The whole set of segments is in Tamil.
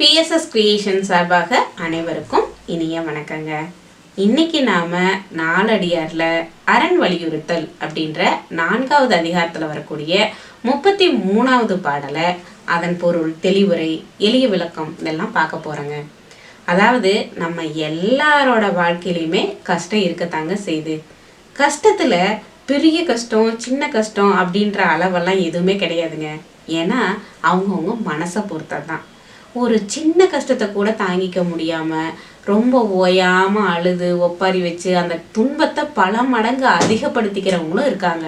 பிஎஸ்எஸ் கிரியேஷன் சார்பாக அனைவருக்கும் இனிய வணக்கங்க. இன்னைக்கு நாம நாலடியாரில் அரண் வலியுறுத்தல் அப்படின்ற நான்காவது அதிகாரத்தில் வரக்கூடிய முப்பத்தி மூணாவது பாடலை அதன் பொருள் தெளிவுரை எளிய விளக்கம் இதெல்லாம் பார்க்க போகிறோங்க அதாவது நம்ம எல்லாரோட வாழ்க்கையிலையுமே கஷ்டம் இருக்கத்தாங்க செய்யுது. கஷ்டத்தில் பெரிய கஷ்டம் சின்ன கஷ்டம் அப்படின்ற அளவெல்லாம் எதுவுமே கிடையாதுங்க. ஏன்னா அவங்கவுங்க மனசை பொறுத்ததான் ஒரு சின்ன கஷ்டத்தை கூட தாங்கிக்க முடியாமல் ரொம்ப ஓயாமல் அழுது ஒப்பாரி வச்சு அந்த துன்பத்தை பல மடங்கு அதிகப்படுத்திக்கிறவங்களும் இருக்காங்க.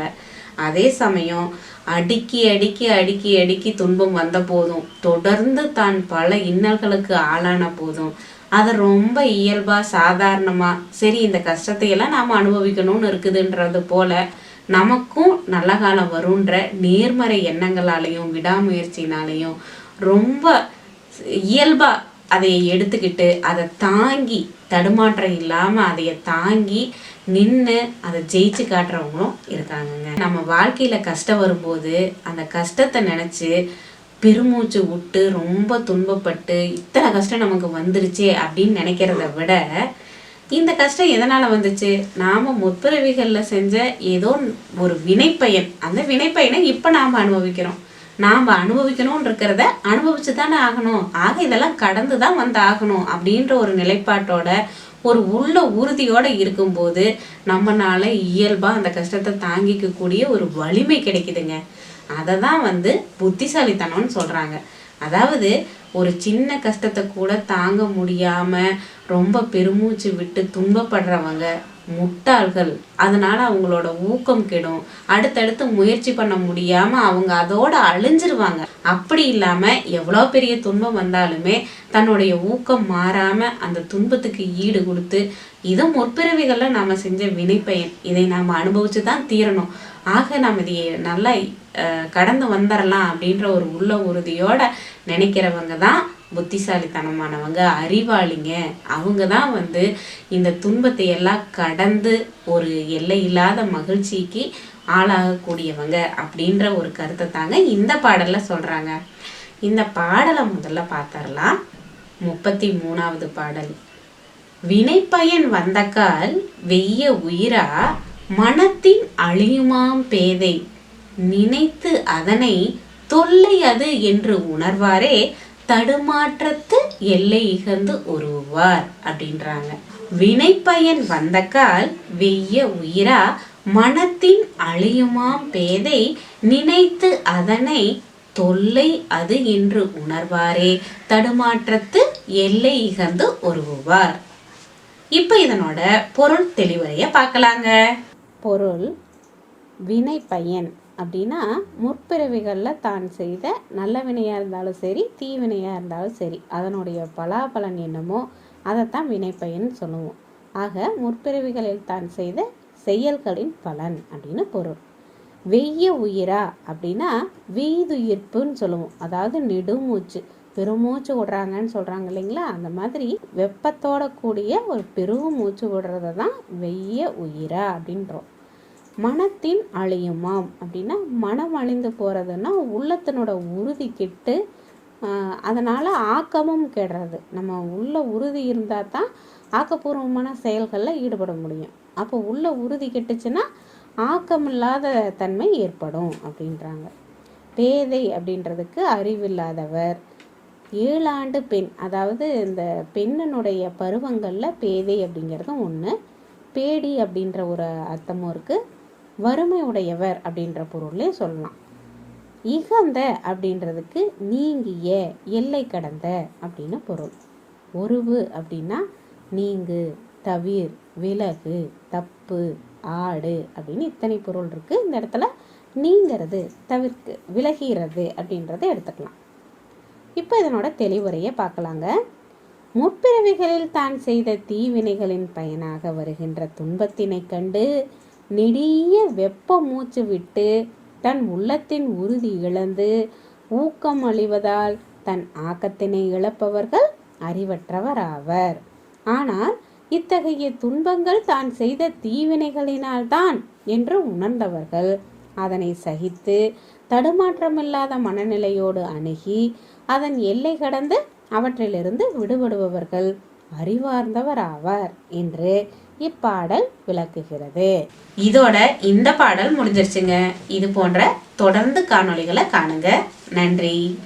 அதே சமயம் அடுக்கி அடுக்கி அடுக்கி அடுக்கி துன்பம் வந்த போதும் தொடர்ந்து தான் பல இன்னல்களுக்கு ஆளான போதும் அதை ரொம்ப இயல்பாக சாதாரணமாக சரி இந்த கஷ்டத்தையெல்லாம் நாம் அனுபவிக்கணும்னு இருக்குதுன்றது போல நமக்கும் நல்ல காலம் வருன்ற நேர்மறை எண்ணங்களாலையும் விடாமுயற்சினாலையும் ரொம்ப இயல்பாக அதை எடுத்துக்கிட்டு அதை தாங்கி தடுமாற்றம் இல்லாமல் அதைய தாங்கி நின்று அதை ஜெயிச்சு காட்டுறவங்களும் இருக்காங்கங்க. நம்ம வாழ்க்கையில் கஷ்டம் வரும்போது அந்த கஷ்டத்தை நினச்சி பெருமூச்சு விட்டு ரொம்ப துன்பப்பட்டு இத்தனை கஷ்டம் நமக்கு வந்துருச்சு அப்படின்னு நினைக்கிறத விட இந்த கஷ்டம் எதனால் வந்துச்சு? நாம் முற்பிறவிகளில் செஞ்ச ஏதோ ஒரு வினைப்பயன். அந்த வினைப்பயனை இப்போ நாம் அனுபவிக்கிறோம். நாம் அனுபவிக்கணும்னு இருக்கிறத அனுபவிச்சு தானே ஆகணும். ஆக இதெல்லாம் கடந்து தான் வந்து ஆகணும் அப்படின்ற ஒரு நிலைப்பாட்டோட ஒரு உள்ள உறுதியோடு இருக்கும்போது நம்மளால இயல்பாக அந்த கஷ்டத்தை தாங்கிக்கக்கூடிய ஒரு வலிமை கிடைக்குதுங்க. அதை தான் வந்து புத்திசாலித்தனம்னு சொல்கிறாங்க அதாவது ஒரு சின்ன கஷ்டத்தை கூட தாங்க முடியாமல் ரொம்ப பெருமூச்சு விட்டு துன்பப்படுறவங்க முட்டாள்கள். அதனால அவங்களோட ஊக்கம் கெடும். அடுத்தடுத்து முயற்சி பண்ண முடியாம அவங்க அதோட அழிஞ்சிருவாங்க. அப்படி இல்லாம எவ்வளோ பெரிய துன்பம் வந்தாலுமே தன்னுடைய ஊக்கம் மாறாம அந்த துன்பத்துக்கு ஈடு கொடுத்து இது முற்பிறவிகளில் நாம செஞ்ச வினைப்பயன் இதை நாம அனுபவிச்சு தான் தீரணும். ஆக நாம் இதை நல்லா கடந்து வந்துடலாம் அப்படின்ற ஒரு உள்ள உறுதியோட நினைக்கிறவங்க தான் புத்திசாலித்தனமானவங்க அறிவாளிங்க. அவங்க தான் வந்து இந்த துன்பத்தை எல்லாம் கடந்து ஒரு எல்லை இல்லாத மகிழ்ச்சிக்கு ஆளாகக்கூடியவங்க அப்படின்ற ஒரு கருத்தை தாங்க இந்த பாடல்ல சொல்றாங்க. இந்த பாடலை முதல்ல பார்த்தரலாம் முப்பத்தி மூணாவது பாடல். வினைப்பயன் வந்தக்கால் வெய்ய உயிரா மனத்தின் அழியுமாம் பேதை. நினைத்து அதனை தொல்லை அது என்று உணர்வாரே தடுமாற்றத்து எல்லை இகந்து உருவார் அப்படின்றாங்க. வினைப்பயன் வந்தக்கால் வெய்ய உயிரா மனத்தின் அழியுமாம் பேதை நினைத்து அதனை தொல்லை அது என்று உணர்வாரே. தடுமாற்றத்து எல்லை இகந்து உருவார். இப்போ இதனோட பொருள் தெளிவுரைய பார்க்கலாங்க. பொருள் வினை பயன் அப்படின்னா முற்பிறவிகளில் தான் செய்த நல்ல வினையாக இருந்தாலும் சரி தீவினையாக இருந்தாலும் சரி அதனுடைய பலாபலன் என்னமோ அதைத்தான் வினைப்பயன் சொல்லுவோம். ஆக முற்பிறவிகளில் தான் செய்த செயல்களின் பலன் அப்படின்னு பொருள். வெய்ய உயிரா அப்படின்னா வெய்துயிர்ப்புன்னு சொல்லுவோம். அதாவது நெடுமூச்சு பெருமூச்சு விடுறாங்கன்னு சொல்கிறாங்க இல்லைங்களா? அந்த மாதிரி வெப்பத்தோட கூடிய ஒரு பெருமூச்சு விடுறத தான் வெய்ய உயிரா அப்படின்றோம். மனத்தின் அழியுமாம். அப்படின்னா மனம் அழிந்து போகிறதுன்னா உள்ளத்தினோட உறுதி கெட்டு அதனால் ஆக்கமும் கெடுறது. நம்ம உள்ள உறுதி இருந்தால் தான் ஆக்கப்பூர்வமான செயல்களில் ஈடுபட முடியும். அப்போ உள்ள உறுதி கெட்டுச்சுன்னா ஆக்கமில்லாத தன்மை ஏற்படும் அப்படின்றாங்க. பேதை அப்படின்றதுக்கு அறிவில்லாதவர். ஏழாண்டு பெண் அதாவது இந்த பெண்ணினுடைய பருவங்களில் பேதை அப்படிங்கிறதும் ஒன்று பேடி அப்படின்ற ஒரு அர்த்தமும் இருக்குது வறுமை உடையவர் அப்படின்ற பொருள்லேயும் சொல்லலாம். இகந்த அப்படின்றதுக்கு நீங்கிய எல்லை கடந்த அப்படின்னு பொருள். ஒருவு அப்படின்னா நீங்கு தவிர் விலகு தப்பு ஆடு அப்படின்னு இத்தனை பொருள் இருக்குது இந்த இடத்துல நீங்கிறது தவிர்க்கு விலகிறது அப்படின்றத எடுத்துக்கலாம். இப்போ இதனோட தெளிவுரையை பார்க்கலாங்க. முற்பிறவிகளில் தான் செய்த தீவினைகளின் பயனாக வருகின்ற துன்பத்தினைக் கண்டு நெடிய வெப்ப மூச்சு விட்டு தன் உள்ளத்தின் உறுதி இழந்து ஊக்கம் அழிவதால் தன் ஆக்கத்தினை இழப்பவர்கள் அறிவற்றவர் ஆவர் ஆனால் இத்தகைய துன்பங்கள் தான் செய்த தீவினைகளினால்தான் என்று உணர்ந்தவர்கள். அதனை சகித்து தடுமாற்றமில்லாத மனநிலையோடு அணுகி அதன் எல்லை கடந்து அவற்றிலிருந்து விடுபடுபவர்கள் அறிவார்ந்தவர் ஆவார் என்று இப்பாடல் விளக்குகிறது. இதோட இந்த பாடல் முடிஞ்சிருச்சுங்க. இது போன்ற தொடர்ந்து காணொளிகளை காணுங்க. நன்றி.